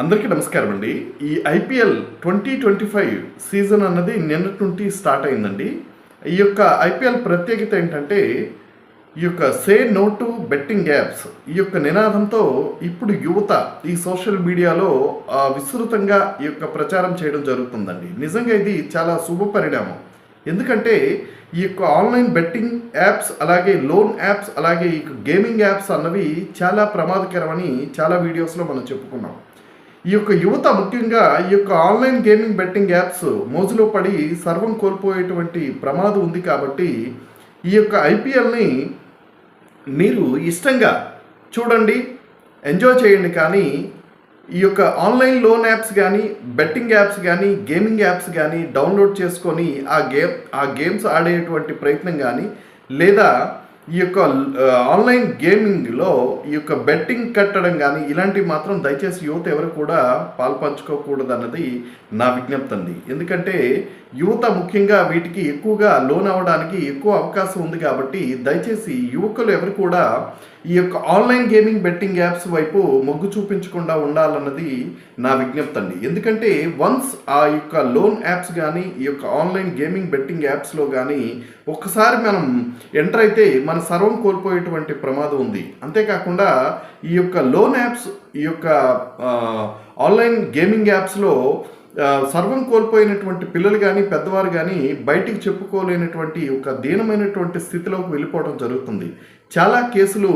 అందరికీ నమస్కారం అండి ఈ IPL twenty twenty five season అన్నది నిన్నటి నుండి స్టార్ట్ అయిందండి. ఈ యొక్క ఐపీఎల్ ప్రత్యేకత ఏంటంటే ఈ యొక్క say no to betting apps ఈ యొక్క నినాదంతో ఇప్పుడు యువత ఈ సోషల్ మీడియాలో విస్తృతంగా ఈ యొక్క ప్రచారం చేయడం జరుగుతుందండి. నిజంగా ఇది చాలా శుభ పరిణామం. ఎందుకంటే ఈ యొక్క ఆన్లైన్ బెట్టింగ్ యాప్స్ అలాగే లోన్ యాప్స్ అలాగే ఈ గేమింగ్ యాప్స్ అన్నవి చాలా ప్రమాదకరమని చాలా వీడియోస్లో మనం చెప్పుకున్నాం. ఈ యొక్క యువత ముఖ్యంగా ఈ యొక్క ఆన్లైన్ గేమింగ్ బెట్టింగ్ యాప్స్ మోజులో పడి సర్వం కోల్పోయేటువంటి ప్రమాదం ఉంది కాబట్టి ఈ యొక్క ఐపీఎల్ని మీరు ఇష్టంగా చూడండి ఎంజాయ్ చేయండి. కానీ ఈ యొక్క ఆన్లైన్ లోన్ యాప్స్ కానీ బెట్టింగ్ యాప్స్ కానీ గేమింగ్ యాప్స్ కానీ డౌన్లోడ్ చేసుకొని ఆ గేమ్ ఆ గేమ్స్ ఆడేటువంటి ప్రయత్నం కానీ లేదా ఈ యొక్క ఆన్లైన్ గేమింగ్లో ఈ యొక్క బెట్టింగ్ కట్టడం కానీ ఇలాంటివి మాత్రం దయచేసి యువత ఎవరు కూడా పాల్పంచుకోకూడదు అన్నది నా విజ్ఞప్తి అండి ఎందుకంటే యువత ముఖ్యంగా వీటికి ఎక్కువగా లోన్ అవ్వడానికి ఎక్కువ అవకాశం ఉంది కాబట్టి దయచేసి యువకులు ఎవరు కూడా ఈ యొక్క ఆన్లైన్ గేమింగ్ బెట్టింగ్ యాప్స్ వైపు మొగ్గు చూపించకుండా ఉండాలన్నది నా విజ్ఞప్తి అండి ఎందుకంటే వన్స్ ఆ యొక్క లోన్ యాప్స్ కానీ ఈ యొక్క ఆన్లైన్ గేమింగ్ బెట్టింగ్ యాప్స్లో కానీ ఒక్కసారి మనం ఎంటర్ అయితే మన సర్వం కోల్పోయేటువంటి ప్రమాదం ఉంది. అంతేకాకుండా ఈ యొక్క లోన్ యాప్స్ ఈ యొక్క ఆన్లైన్ గేమింగ్ యాప్స్లో సర్వం కోల్పోయినటువంటి పిల్లలు కానీ పెద్దవారు కానీ బయటికి చెప్పుకోలేనటువంటి ఒక దీనమైనటువంటి స్థితిలోకి వెళ్ళిపోవడం జరుగుతుంది. చాలా కేసులు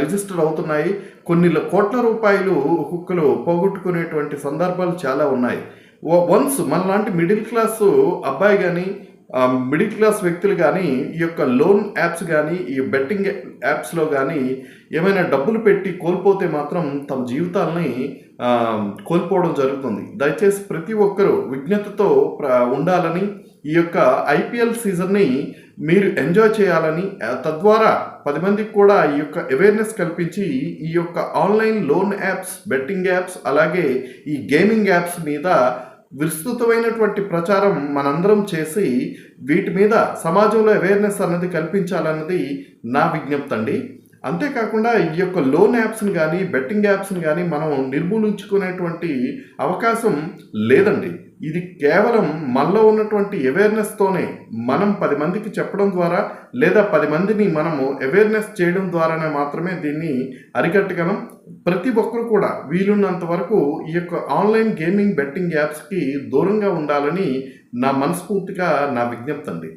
రిజిస్టర్ అవుతున్నాయి. కొన్ని కోట్ల రూపాయలు ఒక్కొక్కరు పోగొట్టుకునేటువంటి సందర్భాలు చాలా ఉన్నాయి. వన్స్ మనలాంటి మిడిల్ క్లాస్ అబ్బాయి కానీ మిడిల్ క్లాస్ వ్యక్తులు కానీ ఈ యొక్క లోన్ యాప్స్ కానీ ఈ బెట్టింగ్ యాప్స్లో కానీ ఏమైనా డబ్బులు పెట్టి కోల్పోతే మాత్రం తమ జీవితాలని కోల్పోవడం జరుగుతుంది. దయచేసి ప్రతి ఒక్కరూ విజ్ఞతతో ఉండాలని ఈ యొక్క ఐపీఎల్ సీజన్ని మీరు ఎంజాయ్ చేయాలని తద్వారా పది మందికి కూడా ఈ యొక్క అవేర్నెస్ కల్పించి ఈ యొక్క online loan apps betting apps అలాగే ఈ గేమింగ్ యాప్స్ మీద విస్తృతమైనటువంటి ప్రచారం మనందరం చేసి వీటి మీద సమాజంలో అవేర్నెస్ అన్నది కల్పించాలన్నది నా విజ్ఞప్తి అండి. అంతేకాకుండా ఈ యొక్క లోన్ యాప్స్ని కానీ బెట్టింగ్ యాప్స్ని కానీ మనం నిర్మూలించుకునేటువంటి అవకాశం లేదండి. ఇది కేవలం మనలో ఉన్నటువంటి అవేర్నెస్తోనే మనం పది మందికి చెప్పడం ద్వారా లేదా పది మందిని మనము అవేర్నెస్ చేయడం ద్వారానే మాత్రమే దీన్ని అరికట్టగలం. ప్రతి ఒక్కరు కూడా వీలున్నంత వరకు ఈ యొక్క ఆన్లైన్ గేమింగ్ బెట్టింగ్ యాప్స్కి దూరంగా ఉండాలని నా మనస్ఫూర్తిగా నా విజ్ఞప్తి అండి.